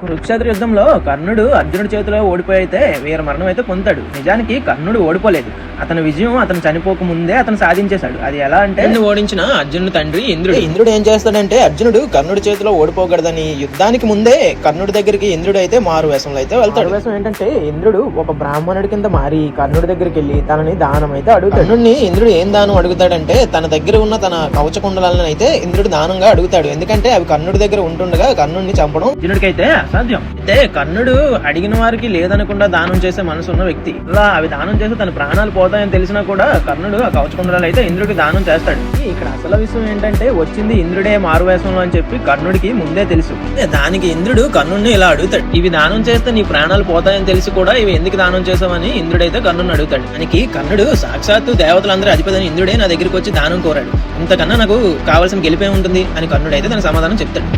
కురుక్షేత్ర యుద్ధంలో కర్ణుడు అర్జునుడి చేతిలో ఓడిపోయి అయితే వీర మరణం అయితే పొందుతాడు. నిజానికి కర్ణుడు ఓడిపోలేదు. అతని విజయం అతను చనిపోక ముందే అతను సాధించేశాడు. అది ఎలా అంటే ఓడించిన అర్జునుడి తండ్రి ఇంద్రుడు. ఇంద్రుడు ఏం చేస్తాడంటే అర్జునుడు కర్ణుడి చేతిలో ఓడిపోకూడదని యుద్ధానికి ముందే కర్ణుడి దగ్గరికి ఇంద్రుడు అయితే మారు వేషంలో అయితే వెళ్తాడు. వేషం ఏంటంటే ఇంద్రుడు ఒక బ్రాహ్మణుడి కింద మారి కర్ణుడి దగ్గరికి వెళ్ళి తనని దానం అయితే అడుగుతాడు. కర్ణుడిని ఇంద్రుడు ఏం దానం అడుగుతాడంటే తన దగ్గర ఉన్న తన కవచ కుండలాలను అయితే ఇంద్రుడు దానంగా అడుగుతాడు. ఎందుకంటే అవి కర్ణుడి దగ్గర ఉంటుండగా కర్ణుడిని చంపడం అర్జునుడికి అయితే అసాధ్యం. అయితే కర్ణుడు అడిగిన వారికి లేదనకుండా దానం చేసే మనసు ఉన్న వ్యక్తి. అలా అవి దానం చేస్తే తన ప్రాణాలు అవుతాయని తెలిసినా కూడా కర్ణుడు ఆ కవచకుండలాలు అయితే ఇంద్రుడికి దానం చేస్తాడు. ఇక్కడ అసలు విషయం ఏంటంటే వచ్చింది ఇంద్రుడే మారువేషంలో అని చెప్పి కర్ణుడికి ముందే తెలుసు. దానికి ఇంద్రుడు కర్ణుడిని ఇలా అడుగుతాడు. ఇవి దానం చేస్తే నీ ప్రాణాలు పోతాయని తెలిసి కూడా ఇవి ఎందుకు దానం చేసామని ఇంద్రుడైతే కర్ణుడిని అడుగుతాడు. దానికి కర్ణుడు సాక్షాత్తు దేవతలందరూ అధిపతి ఇంద్రుడే నా దగ్గరికి వచ్చి దానం కోరాడు. ఇంతకన్నా నాకు కావాల్సిన గెలిపే ఉంటుంది అని కర్ణుడైతే దానికి సమాధానం చెప్తాడు.